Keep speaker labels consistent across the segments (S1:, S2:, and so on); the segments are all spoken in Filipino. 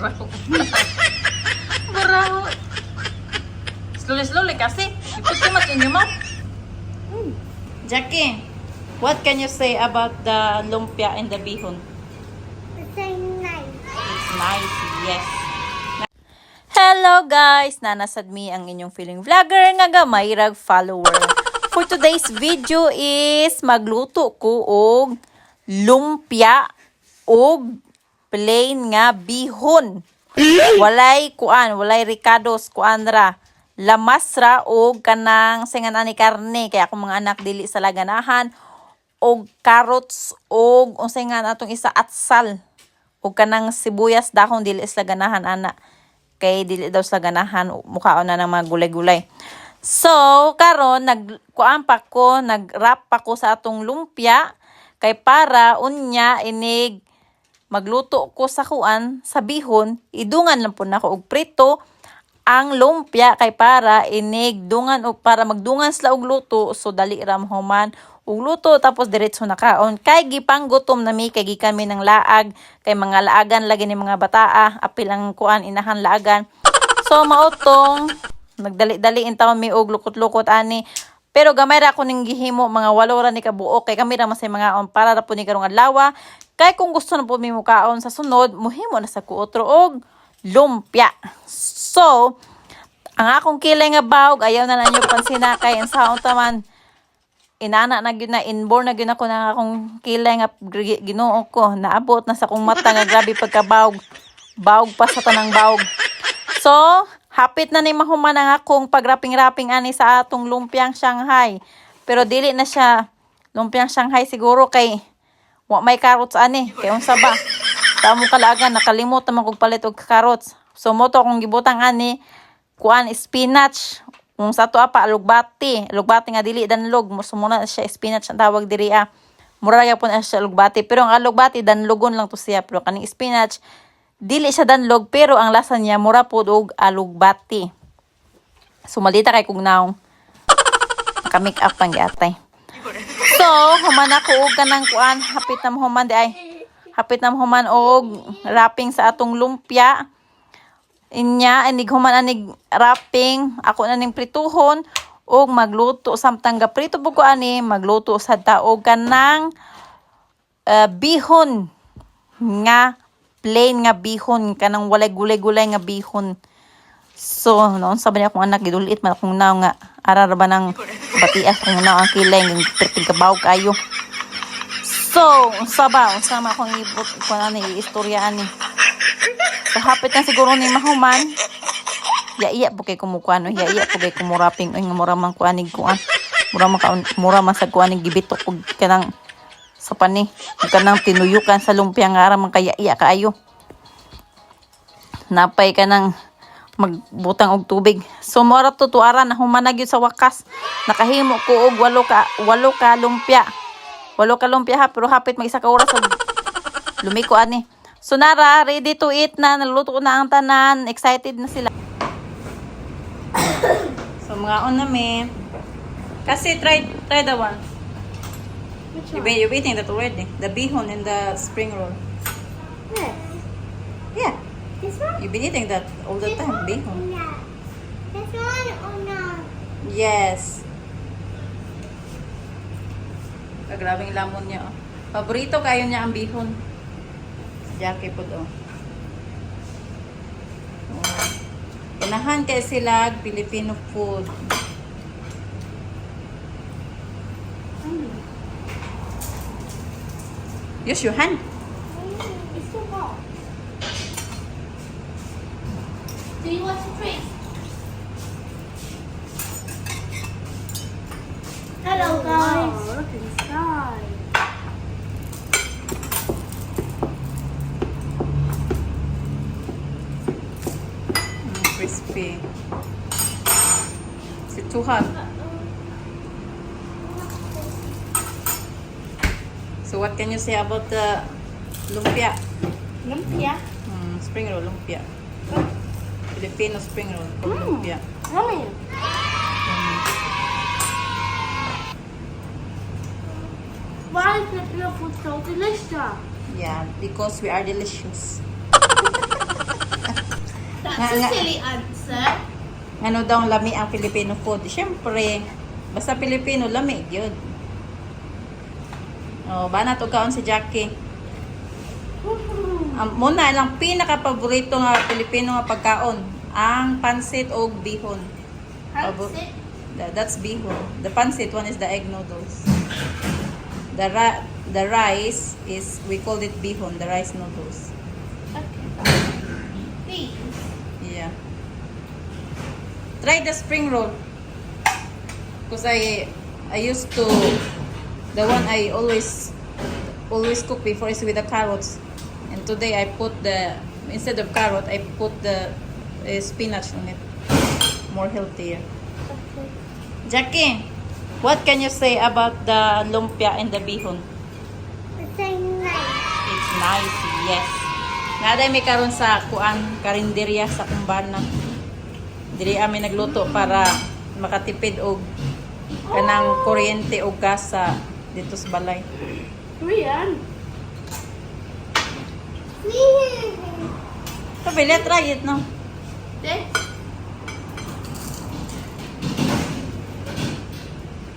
S1: Buraho. Buraho. Slowly, slowly kasi. You put too much in your mouth. Jackie, what can you say about the lumpia and the bihon?
S2: It's nice.
S1: It's nice, yes. Hello guys! Nanasad mi ang inyong feeling vlogger nga gamay rag follower. For today's video is magluto ko og lumpia og plain nga bihon. Walay kuan, walay ricados kuan ra. Lamas ra og kanang singan ani karne. Kaya akong mga anak dili sa laganahan. Og carrots og unsay nga atong isa atsal ug kanang sibuyas dahon dili sa ganahan ana. Kay dili daw sa ganahan mukhaon na ng mga gulay-gulay. So karon nag kuan pa ko nag-wrap pa ko sa atong lumpia. Kay para unya inig magluto ko sa kuan sa bihon idungan lang po nako og prito ang lumpia kay para inig dungan og para magdungan sila og luto so dali ra human. Og luto tapos diretso na kaon kay gipang gutom na mi kay gikan mi ng laag kay mga laagan lagi ni mga bataa apil ang kuan inahan laagan. So mautong nagdali-dali in taon mi og lukot-lukot ani pero gamay ra ko ning gihimo mga walo ra ni kabuok kay kami ra masay mga on para ra po ni karong adlaw kay kung gusto na po mi mukaon sa sunod muhimo na sa kuotro og lumpia. So ang akong kilay nga bawg ayaw na nanyo pansina kay ang saon taman inana na gyud na inborn na gyud ako na akong kilay nga gi- ginoo ko. Naabot na sa kong mata nga grabe pagkabawg bawg pa sa tanang bawg so hapit na ni mahuman ang akong pagraping-raping ani sa atong lumpiang Shanghai. Pero dili na siya lumpiang Shanghai siguro kay wa may carrots ani kay unsa ba? Tamo kalagan nakalimot naman kog palit og carrots. So mo to akong gibutang ani kuan spinach. Kung sa to apa alugbati alugbati nga dili danlog sumuna siya spinach ang tawag diri ah. Mura gyapon na siya alugbati pero ang alugbati danlogon lang to siya. Pero kaning spinach dili siya danlog pero ang lasa niya mura pod og alugbati sumalita kay kung naong naka make up pang giatay. So human ako og kanang kuan hapit na human di ay. Hapit na human og wrapping sa atong lumpia. Inya inig human anig wrapping. Ako na ning prituhon og magluto samtang gaprito po ko ani magluto sa taog kanang uh, bihon nga plain nga bihon kanang walay gulay-gulay nga bihon so noon sa ba niya akong anak gidulit man akong naw nga arar ba ng batias kung naw ang kilay ng perting kabaw kayo so unsa ba unsa ma akong ibot ko na ni istorya ani So, hapit na siguro ni mahuman. Ya-iya po kay kumukuan. no? Ya-iya po kay kumuraping. Ay, nga mura man kuanig kuan. Mura man, mura man sa kuanig gibitok. Kung kanang sa pani. Kung kanang tinuyukan sa lumpia nga ara man kaya-iya kaayo. Napay ka ng magbutang og tubig. So, mura to tuara na humanag yun sa wakas. Nakahimo ko og walo ka, walo ka lumpia. Walo ka lumpia ha, pero hapit mag isa ka oras og lumiko ani. So Nara, ready to eat na. Naluto na ang tanan. Excited na sila. so mga on na me. Kasi try, try the one.
S2: Which one?
S1: you're eating that already. The bihon and the spring roll.
S2: This.
S1: Yeah,
S2: This one?
S1: you've been eating that all the
S2: This
S1: time.
S2: one?
S1: Bihon.
S2: No. This one or no?
S1: Yes. Ah, grabe yung lamon niya. Oh. Paborito kayo niya ang bihon. Jackie po do. Oh. Inahan kay sila Filipino food. Use your hand.
S2: It's too hot. Do you want to drink? Hello guys. Wow, look inside.
S1: Mm, crispy. Is it too hot? So what can you say about the lumpia?
S2: Lumpia.
S1: Mm, spring roll, lumpia. Filipino spring roll, called
S2: Mm.
S1: lumpia.
S2: Yummy. Why is Filipino food so delicious?
S1: Yeah, because we are delicious.
S2: That's a silly answer.
S1: Ano daw lami ang Filipino food? Siyempre, basta Filipino, lami, yun. Oh, ba na to kaon si Jackie? Um, muna lang pinaka-paborito nga Pilipino nga pagkaon, ang pansit o bihon. Pabo-
S2: That's
S1: bihon. The pansit one is the egg noodles. The ra- the rice is we called it bihon, the rice noodles.
S2: Okay.
S1: Yeah. Try the spring roll. Cause I I used to the one I always always cook before is with the carrots. And today I put the instead of carrot I put the uh, spinach on it. More healthier.
S2: Okay.
S1: Jackie, what can you say about the lumpia and the bihon? It's nice, yes. Naday may karon sa kuan karinderya sa kumbana. Dili ami nagluto para makatipid og kanang kuryente o gas sa dito sa balay.
S2: Rian.
S1: Sabi, let's try it, no?
S2: This.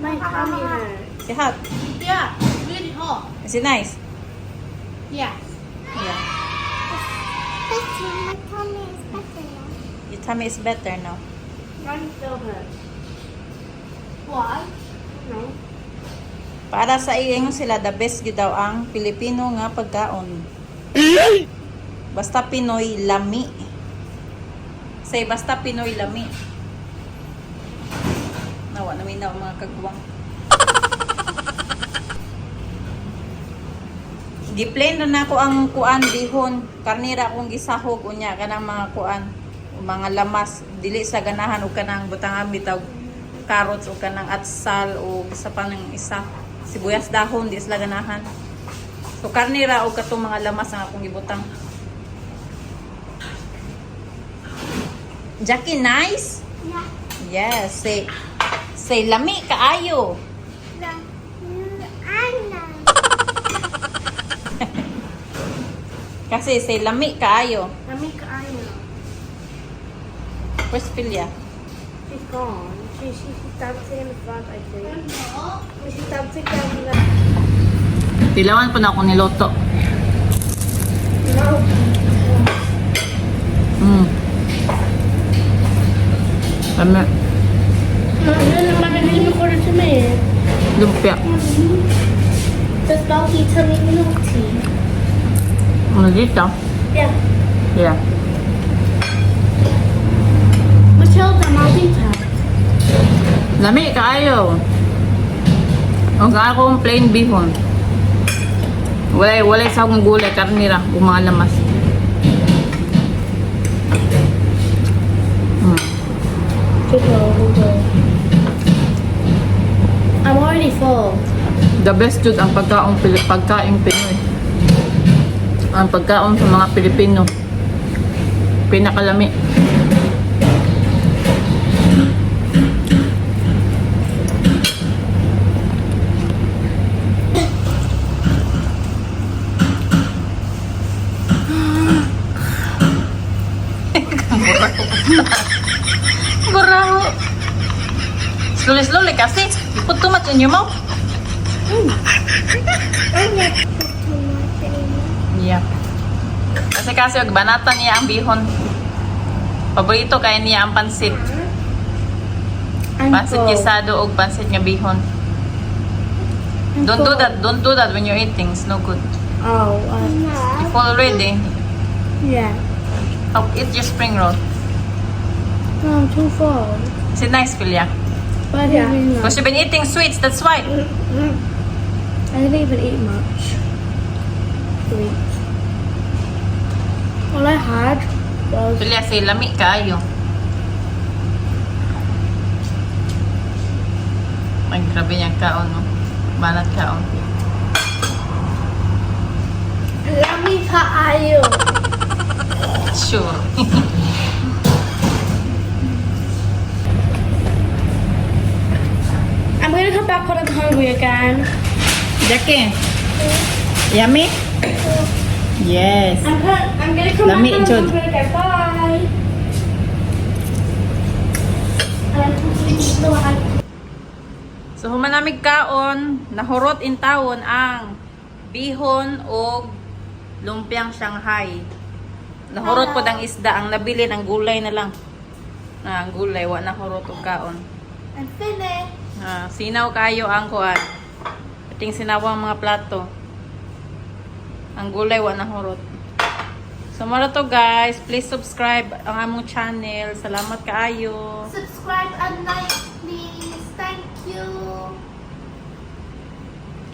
S2: My tummy hurts.
S1: Is it hot?
S2: Yeah, really hot.
S1: Is it nice?
S2: Yes.
S1: Yeah. Your tummy is better now.
S2: Mine still hurts. Why? No.
S1: Para sa iyon sila, the best gyud daw ang Pilipino nga pagkaon. Basta Pinoy lami. Say, basta Pinoy lami. Nawa namin na mga kagwang. Gi-plain na nako ang kuan bihon. Karnira akong gisahog unya kanang mga kuan mga lamas dili sa ganahan o kanang butangan bitaw carrots o kanang atsal o isa pa ng isa sibuyas dahon di sila ganahan. So karnira o katong mga lamas ang akong gibutang. Jackie nice? Yes say say lami kaayo. Kasi say lami kaayo.
S2: Let me kayo.
S1: where's Pilya
S2: She's gone. She, she, she's dancing in the front, I think. She's dancing down the
S1: Tilawan po na ako niloto.
S2: No.
S1: Mm. Kami,
S2: Ano naman nalino ko rin sa may
S1: lumpia.
S2: Does Balky tell me naughty?
S1: Ano dito?
S2: Yeah.
S1: Yeah.
S2: Matilda, Maldita.
S1: Lami, kaayo. Ang akong plain bihon. Walay, walay sa akong gulay, mga lamas.
S2: Good roll, good roll. I'm already full.
S1: The best jud ang pagkaong pagkaing Pinoy. Ang pagkaon sa mga Pilipino. Pinakalami. Buraho. Slowly, slowly kasi. You put too much in your mouth. Yeah. Kasi kasi og banatan niya ang bihon. Paborito kay niya ang pansit. Pansit gisado og pansit nga bihon. Don't do that. Don't do that when you're eating. It's no good.
S2: Oh, uh,
S1: You full already.
S2: yeah.
S1: Oh, eat your spring roll.
S2: No, I'm too full.
S1: Is it nice, Philia?
S2: But yeah.
S1: Because you've been eating sweets, that's why. Mm, mm, mm.
S2: I didn't even eat much. Sweets. All I had was
S1: Philia, say lami kaayo. Ay, grabe niyang kaon, no? Banat kaon.
S2: Yummy kaayo.
S1: Sure.
S2: Gonna come back when I'm hungry again.
S1: Jackie, yummy? Yes.
S2: I'm I'm gonna come
S1: Let
S2: back
S1: me enjoy-
S2: hungry again. Bye.
S1: So humanamig kaon, nahurot in tawon ang bihon o lumpiang Shanghai. Nahurot po ang isda, ang nabili ng gulay na lang. Ah, ang gulay, wa nahurot og kaon.
S2: I'm finished.
S1: Ah, sinaw kayo ang kuan. Ating sinawang mga plato. Ang gulay wa nahurot. So mara to guys, please subscribe ang among channel. Salamat kaayo.
S2: Subscribe and like, please. Thank you.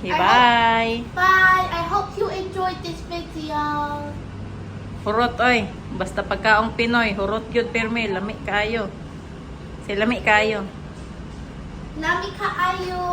S1: Okay, bye.
S2: Bye. I hope you enjoyed this video.
S1: Hurot oy. Basta pagkaong Pinoy, hurot gyud pirmi, lami kaayo. Si lami kaayo.
S2: Nami kaayo.